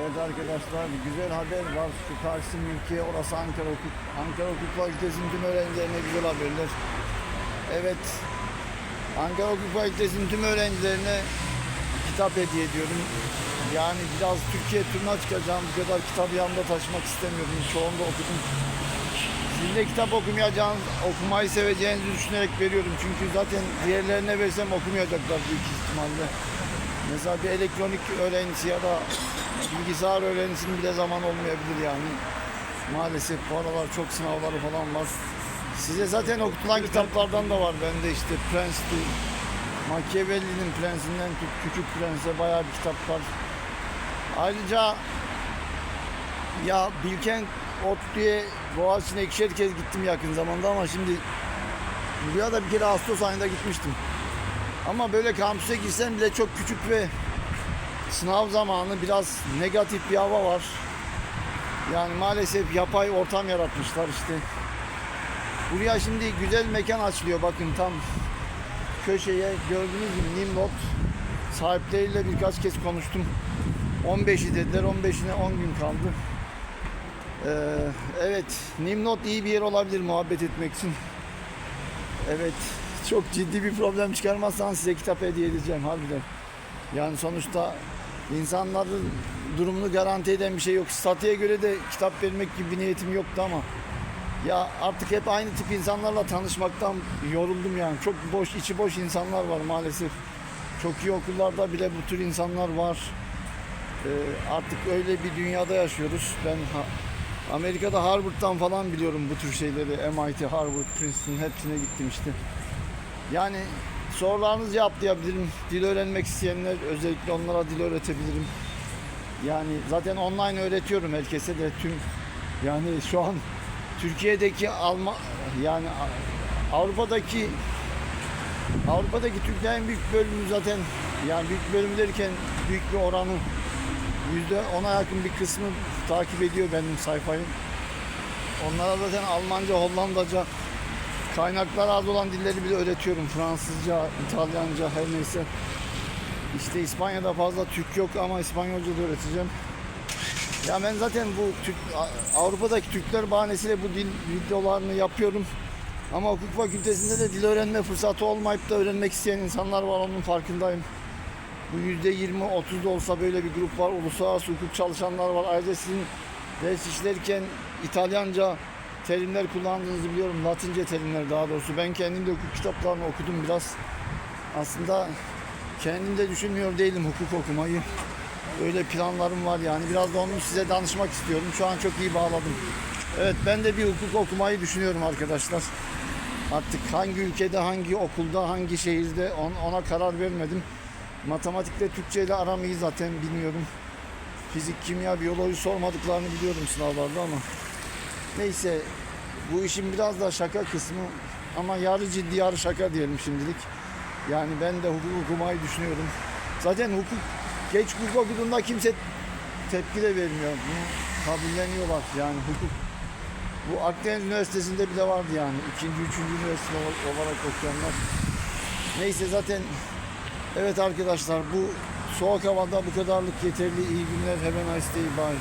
Evet arkadaşlar güzel haber var. Şu karşı ülke orası Ankara Hukuk. Ankara Hukuk Fakültesi'nin tüm öğrencilerine güzel haberler. Evet. Ankara Hukuk Fakültesi'nin tüm öğrencilerine kitap hediye ediyorum. Yani biraz Türkiye turuna çıkacağım. Bu kadar kitabı yanımda taşımak istemiyorum. Çoğunu da okudum. Sizin de kitap okumayacağınız, okumayı seveceğinizi düşünerek veriyorum. Çünkü zaten diğerlerine versem okumayacaklar büyük ihtimalle. Mesela bir elektronik öğrencisi ya da bilgisayar öğrencisinin bile zaman olmayabilir yani. Maalesef bu aralar çok sınavları falan var. Size zaten okutulan kitaplardan da var bende işte Prens'ti, Machiavelli'nin Prensinden tut Küçük Prens'e bayağı bir kitap var. Ayrıca ya Bilkent Otlu'ya Boğaziçi'ne ikişer kez gittim yakın zamanda ama şimdi buraya da bir kere Ağustos ayında gitmiştim. Ama böyle kampüse girsem bile çok küçük ve sınav zamanı biraz negatif bir hava var. Yani maalesef yapay ortam yaratmışlar işte. Buraya şimdi güzel mekan açılıyor bakın tam köşeye gördüğünüz gibi Nimrod sahipleriyle birkaç kez konuştum. 15'i dediler 15'ine 10 gün kaldı. Ee, evet Nimrod iyi bir yer olabilir muhabbet etmek için. Evet çok ciddi bir problem çıkarmazsan size kitap hediye edeceğim harbiden. Yani sonuçta insanların durumunu garanti eden bir şey yok. Statüye göre de kitap vermek gibi bir niyetim yoktu ama ya artık hep aynı tip insanlarla tanışmaktan yoruldum yani. Çok boş, içi boş insanlar var maalesef. Çok iyi okullarda bile bu tür insanlar var. Ee, artık öyle bir dünyada yaşıyoruz. Ben Amerika'da Harvard'dan falan biliyorum bu tür şeyleri. MIT, Harvard, Princeton hepsine gittim işte. Yani sorularınızı cevaplayabilirim. Dil öğrenmek isteyenler özellikle onlara dil öğretebilirim. Yani zaten online öğretiyorum herkese de tüm yani şu an Türkiye'deki Alman yani Avrupa'daki Avrupa'daki Türklerin büyük bölümü zaten yani büyük bölümü derken büyük bir oranı yüzde ona yakın bir kısmı takip ediyor benim sayfayı. Onlara zaten Almanca, Hollandaca kaynaklar az olan dilleri bile öğretiyorum. Fransızca, İtalyanca her neyse. İşte İspanya'da fazla Türk yok ama İspanyolca da öğreteceğim. Ya ben zaten bu Türk, Avrupa'daki Türkler bahanesiyle bu dil videolarını yapıyorum. Ama hukuk fakültesinde de dil öğrenme fırsatı olmayıp da öğrenmek isteyen insanlar var onun farkındayım. Bu yüzde 20 30 da olsa böyle bir grup var. Uluslararası hukuk çalışanlar var. Ayrıca sizin ders işlerken İtalyanca terimler kullandığınızı biliyorum. Latince terimler daha doğrusu. Ben kendim de hukuk kitaplarını okudum biraz. Aslında kendim de düşünmüyor değilim hukuk okumayı. Öyle planlarım var yani. Biraz da onu size danışmak istiyorum. Şu an çok iyi bağladım. Evet ben de bir hukuk okumayı düşünüyorum arkadaşlar. Artık hangi ülkede, hangi okulda, hangi şehirde on- ona karar vermedim. Matematikle Türkçe ile aram iyi zaten bilmiyorum. Fizik, kimya, biyoloji sormadıklarını biliyorum sınavlarda ama. Neyse bu işin biraz da şaka kısmı ama yarı ciddi yarı şaka diyelim şimdilik. Yani ben de hukuk okumayı düşünüyorum. Zaten hukuk geç hukuk okuduğunda kimse tepki de vermiyor. Bunu kabulleniyorlar yani hukuk. Bu Akdeniz Üniversitesi'nde bile vardı yani. ikinci, üçüncü üniversite ol- olarak okuyanlar. Neyse zaten evet arkadaşlar bu soğuk havada bu kadarlık yeterli. İyi günler. A nice day.